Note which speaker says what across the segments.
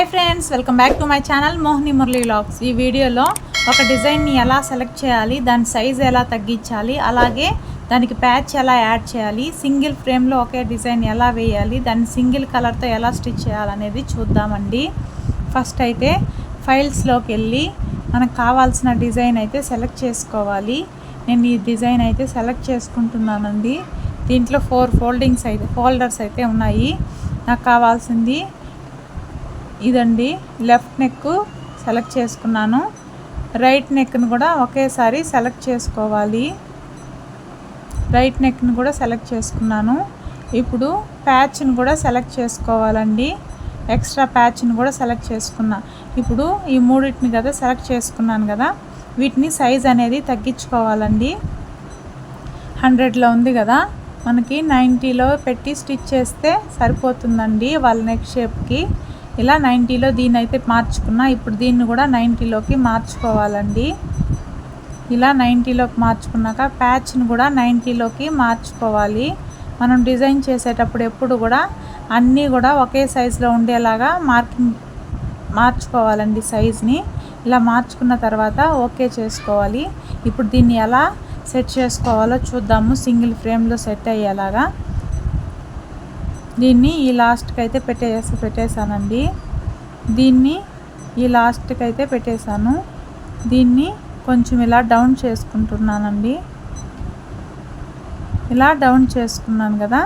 Speaker 1: Hi friends welcome back to my channel Mohini Murali lakhs ఈ వీడియోలో ఒక డిజైన్ని ఎలా సెలెక్ట్ చేయాలి దాని సైజ్ ఎలా తగ్గించాలి అలాగే దానికి ప్యాచ్ ఎలా యాడ్ చేయాలి సింగిల్ ఫ్రేమ్లో ఒకే డిజైన్ ఎలా వేయాలి దాన్ని సింగిల్ కలర్తో ఎలా స్టిచ్ చేయాలనేది చూద్దామండి. ఫస్ట్ అయితే ఫైల్స్లోకి వెళ్ళి మనకు కావాల్సిన డిజైన్ అయితే సెలెక్ట్ చేసుకోవాలి. నేను ఈ డిజైన్ అయితే సెలెక్ట్ చేసుకుంటున్నానండి. దీంట్లో ఫోర్ ఫోల్డింగ్స్ అయితే ఫోల్డర్స్ అయితే ఉన్నాయి. నాకు కావాల్సింది ఇదండి లెఫ్ట్ నెక్ సెలెక్ట్ చేసుకున్నాను. రైట్ నెక్ను కూడా ఒకేసారి సెలెక్ట్ చేసుకోవాలి. రైట్ నెక్ని కూడా సెలెక్ట్ చేసుకున్నాను. ఇప్పుడు ప్యాచ్ని కూడా సెలెక్ట్ చేసుకోవాలండి. ఎక్స్ట్రా ప్యాచ్ని కూడా సెలెక్ట్ చేసుకున్నా. ఇప్పుడు ఈ మూడింటిని కదా సెలెక్ట్ చేసుకున్నాను కదా వీటిని సైజ్ అనేది తగ్గించుకోవాలండి. హండ్రెడ్లో ఉంది కదా మనకి నైంటీలో పెట్టి స్టిచ్ చేస్తే సరిపోతుందండి వాళ్ళ నెక్ షేప్కి. ఇలా నైంటీలో దీన్ని అయితే మార్చుకున్నా ఇప్పుడు దీన్ని కూడా నైంటీలోకి మార్చుకోవాలండి. ఇలా నైంటీలోకి మార్చుకున్నాక ప్యాచ్ని కూడా నైంటీలోకి మార్చుకోవాలి. మనం డిజైన్ చేసేటప్పుడు ఎప్పుడు కూడా అన్నీ కూడా ఒకే సైజులో ఉండేలాగా మార్కింగ్ మార్చుకోవాలండి సైజ్ని. ఇలా మార్చుకున్న తర్వాత ఓకే చేసుకోవాలి. ఇప్పుడు దీన్ని ఎలా సెట్ చేసుకోవాలో చూద్దాము. సింగిల్ ఫ్రేమ్లో సెట్ అయ్యేలాగా. దీన్ని ఈ లాస్ట్కి అయితే పెట్టేసి పెట్టేశానండి. దీన్ని ఈ లాస్ట్కి అయితే పెట్టేశాను. దీన్ని కొంచెం ఇలా డౌన్ చేసుకుంటున్నానండి. ఇలా డౌన్ చేసుకున్నాను కదా.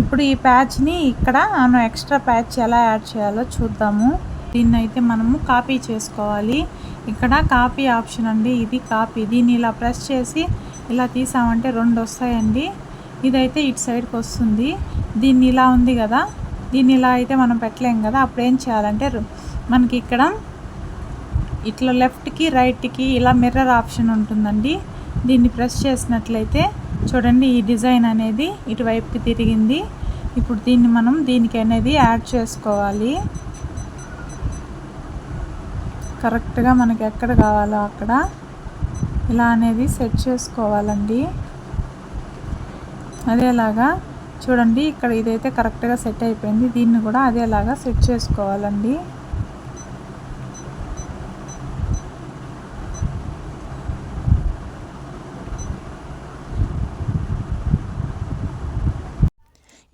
Speaker 1: ఇప్పుడు ఈ ప్యాచ్ని ఇక్కడ మనం ఎక్స్ట్రా ప్యాచ్ ఎలా యాడ్ చేయాలో చూద్దాము. దీన్ని అయితే మనము కాపీ చేసుకోవాలి. ఇక్కడ కాపీ ఆప్షన్ అండి. ఇది కాపీ. దీన్ని ఇలా ప్రెస్ చేసి ఇలా తీసామంటే రెండు వస్తాయండి. ఇదైతే ఇటు సైడ్కి వస్తుంది. దీన్ని ఇలా ఉంది కదా. దీన్ని ఇలా అయితే మనం పెట్టలేం కదా. అప్పుడు ఏం చేయాలంటే మనకి ఇక్కడ ఇట్లా లెఫ్ట్కి రైట్కి ఇలా మిర్రర్ ఆప్షన్ ఉంటుందండి. దీన్ని ప్రెస్ చేసినట్లయితే చూడండి ఈ డిజైన్ అనేది ఇటువైపుకి తిరిగింది. ఇప్పుడు దీన్ని మనం దీనికి అనేది యాడ్ చేసుకోవాలి. కరెక్ట్గా మనకి ఎక్కడ కావాలో అక్కడ. ఇలా అనేది సెట్ చేసుకోవాలండి. అదేలాగా చూడండి ఇక్కడ ఇదైతే కరెక్ట్గా సెట్ అయిపోయింది. దీన్ని కూడా అదేలాగా సెట్ చేసుకోవాలండి.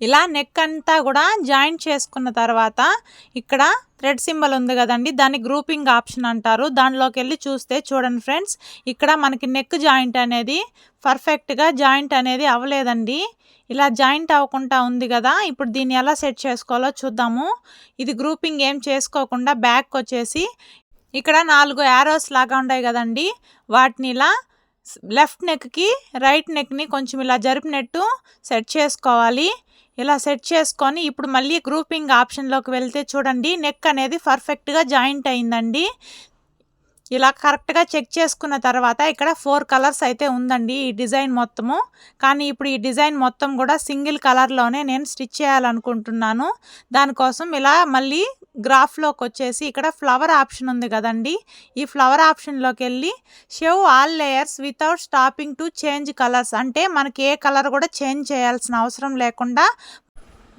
Speaker 1: ఇలా నెక్ అంతా కూడా జాయింట్ చేసుకున్న తర్వాత ఇక్కడ థ్రెడ్ సింబల్ ఉంది కదండి దాన్ని గ్రూపింగ్ ఆప్షన్ అంటారు. దానిలోకి వెళ్ళి చూస్తే చూడండి ఫ్రెండ్స్ ఇక్కడ మనకి నెక్ జాయింట్ అనేది పర్ఫెక్ట్గా జాయింట్ అనేది అవ్వలేదండి. ఇలా జాయింట్ అవ్వకుండా ఉంది కదా ఇప్పుడు దీన్ని ఎలా సెట్ చేసుకోవాలో చూద్దాము. ఇది గ్రూపింగ్ ఏం చేసుకోకుండా బ్యాక్ వచ్చేసి ఇక్కడ నాలుగు యారోస్ లాగా ఉన్నాయి కదండి వాటిని ఇలా లెఫ్ట్ నెక్కి రైట్ నెక్ని కొంచెం ఇలా జరిపినట్టు సెట్ చేసుకోవాలి. ఇలా సెట్ చేసుకొని ఇప్పుడు మళ్ళీ గ్రూపింగ్ ఆప్షన్లోకి వెళ్తే చూడండి నెక్ అనేది పర్ఫెక్ట్గా జాయింట్ అయిందండి. ఇలా కరెక్ట్గా చెక్ చేసుకున్న తర్వాత ఇక్కడ ఫోర్ కలర్స్ అయితే ఉందండి ఈ డిజైన్ మొత్తము. కానీ ఇప్పుడు ఈ డిజైన్ మొత్తం కూడా సింగిల్ కలర్లోనే నేను స్టిచ్ చేయాలనుకుంటున్నాను. దానికోసం ఇలా మళ్ళీ గ్రాఫ్లోకి వచ్చేసి ఇక్కడ ఫ్లవర్ ఆప్షన్ ఉంది కదండి. ఈ ఫ్లవర్ ఆప్షన్లోకి వెళ్ళి sew all layers without stopping to change colours. అంటే మనకి ఏ కలర్ కూడా చేంజ్ చేయాల్సిన అవసరం లేకుండా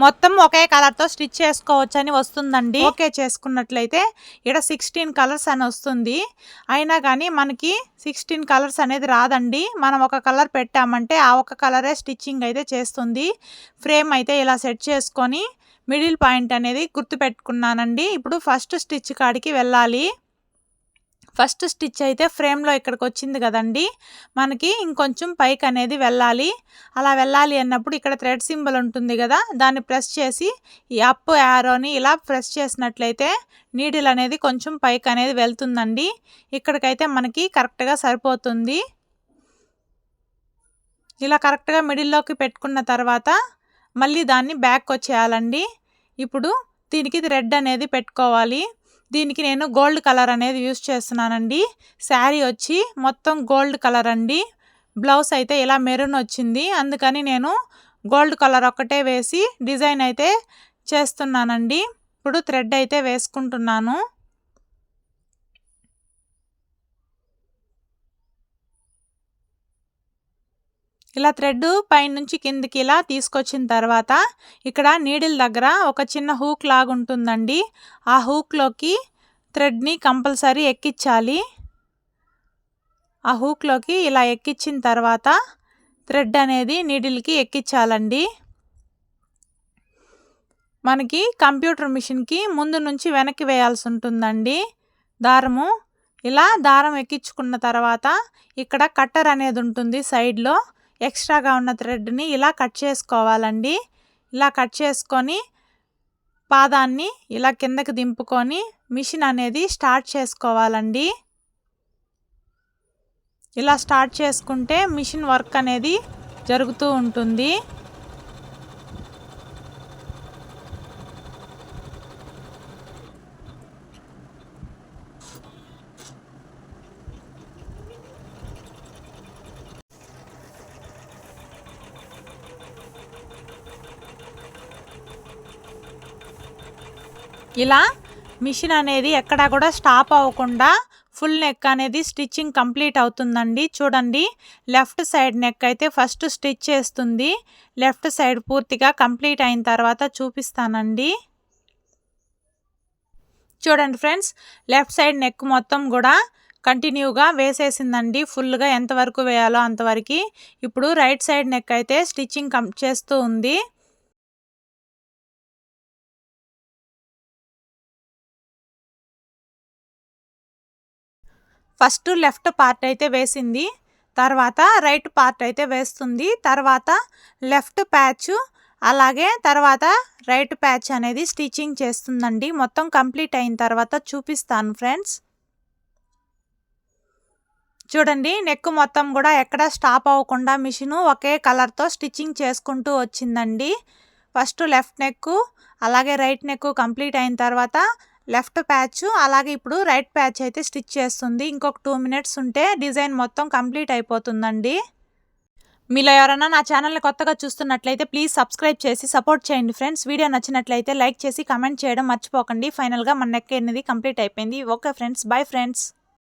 Speaker 1: మొత్తం ఒకే కలర్తో స్టిచ్ చేసుకోవచ్చు అని వస్తుందండి. ఓకే చేసుకున్నట్లయితే ఇక్కడ సిక్స్టీన్ కలర్స్ అని వస్తుంది. అయినా కానీ మనకి సిక్స్టీన్ కలర్స్ అనేది రాదండి. మనం ఒక కలర్ పెట్టామంటే ఆ ఒక కలరే స్టిచ్చింగ్ అయితే చేస్తుంది. ఫ్రేమ్ అయితే ఇలా సెట్ చేసుకొని మిడిల్ పాయింట్ అనేది గుర్తుపెట్టుకున్నానండి. ఇప్పుడు ఫస్ట్ స్టిచ్ కాడికి వెళ్ళాలి. ఫస్ట్ స్టిచ్ అయితే ఫ్రేమ్లో ఇక్కడికి వచ్చింది కదండి. మనకి ఇంకొంచెం పైకి అనేది వెళ్ళాలి. అలా వెళ్ళాలి అన్నప్పుడు ఇక్కడ థ్రెడ్ సింబల్ ఉంటుంది కదా దాన్ని ప్రెస్ చేసి ఈ అప్ యారోని ఇలా ప్రెస్ చేసినట్లయితే నీడిల్ అనేది కొంచెం పైకి అనేది వెళ్తుందండి. ఇక్కడికైతే మనకి కరెక్ట్గా సరిపోతుంది. ఇలా కరెక్ట్గా మిడిల్లోకి పెట్టుకున్న తర్వాత మళ్ళీ దాన్ని బ్యాక్ వచ్చేయాలండి. ఇప్పుడు దీనికి రెడ్ అనేది పెట్టుకోవాలి. దీనికి నేను గోల్డ్ కలర్ అనేది యూస్ చేస్తున్నానండి. శారీ వచ్చి మొత్తం గోల్డ్ కలర్ అండి. బ్లౌజ్ అయితే ఇలా మెరూన్ వచ్చింది. అందుకని నేను గోల్డ్ కలర్ ఒక్కటే వేసి డిజైన్ అయితే చేస్తున్నానండి. ఇప్పుడు థ్రెడ్ అయితే వేసుకుంటున్నాను. ఇలా థ్రెడ్ పైనుంచి కిందికి ఇలా తీసుకొచ్చిన తర్వాత ఇక్కడ నీడిల్ దగ్గర ఒక చిన్న హూక్ లాగా ఉంటుందండి. ఆ హూక్లోకి థ్రెడ్ని కంపల్సరీ ఎక్కించాలి. ఆ హూక్లోకి ఇలా ఎక్కించిన తర్వాత థ్రెడ్ అనేది నీడిల్కి ఎక్కించాలండి. మనకి కంప్యూటర్ మిషన్కి ముందు నుంచి వెనక్కి వేయాల్సి ఉంటుందండి. దారము. ఇలా దారం ఎక్కించుకున్న తర్వాత ఇక్కడ కట్టర్ అనేది ఉంటుంది సైడ్లో. ఎక్స్ట్రాగా ఉన్న థ్రెడ్ని ఇలా కట్ చేసుకోవాలండి. ఇలా కట్ చేసుకొని పాదాన్ని ఇలా కిందకి దింపుకొని మిషన్ అనేది స్టార్ట్ చేసుకోవాలండి. ఇలా స్టార్ట్ చేసుకుంటే మిషన్ వర్క్ అనేది జరుగుతూ ఉంటుంది. ఇలా మిషన్ అనేది ఎక్కడా కూడా స్టాప్ అవ్వకుండా ఫుల్ నెక్ అనేది స్టిచ్చింగ్ కంప్లీట్ అవుతుందండి. చూడండి లెఫ్ట్ సైడ్ నెక్ అయితే ఫస్ట్ స్టిచ్ చేస్తుంది. లెఫ్ట్ సైడ్ పూర్తిగా కంప్లీట్ అయిన తర్వాత చూపిస్తానండి. చూడండి ఫ్రెండ్స్ లెఫ్ట్ సైడ్ నెక్ మొత్తం కూడా కంటిన్యూగా వేసేసిందండి. ఫుల్గా ఎంతవరకు వేయాలో అంతవరకు. ఇప్పుడు రైట్ సైడ్ నెక్ అయితే స్టిచ్చింగ్ కం చేస్తూ ఉంది. ఫస్ట్ లెఫ్ట్ పార్ట్ అయితే వేసింది తర్వాత రైట్ పార్ట్ అయితే వేస్తుంది తర్వాత లెఫ్ట్ ప్యాచ్ అలాగే తర్వాత రైట్ ప్యాచ్ అనేది స్టిచ్చింగ్ చేస్తుందండి. మొత్తం కంప్లీట్ అయిన తర్వాత చూపిస్తాను ఫ్రెండ్స్. చూడండి నెక్ మొత్తం కూడా ఎక్కడ స్టాప్ అవ్వకుండా మిషను ఒకే కలర్తో స్టిచ్చింగ్ చేసుకుంటూ వచ్చిందండి. ఫస్ట్ లెఫ్ట్ నెక్ అలాగే రైట్ నెక్ కంప్లీట్ అయిన తర్వాత లెఫ్ట్ ప్యాచ్ అలాగే ఇప్పుడు రైట్ ప్యాచ్ అయితే స్టిచ్ చేస్తుంది. ఇంకొక టూ మినిట్స్ ఉంటే డిజైన్ మొత్తం కంప్లీట్ అయిపోతుందండి. మీలో ఎవరైనా నా ఛానల్ని కొత్తగా చూస్తున్నట్లయితే ప్లీజ్ సబ్స్క్రైబ్ చేసి సపోర్ట్ చేయండి ఫ్రెండ్స్. వీడియో నచ్చినట్లయితే లైక్ చేసి కమెంట్ చేయడం మర్చిపోకండి. ఫైనల్గా మన నెక్ అనేది కంప్లీట్ అయిపోయింది. Okay friends. Bye friends.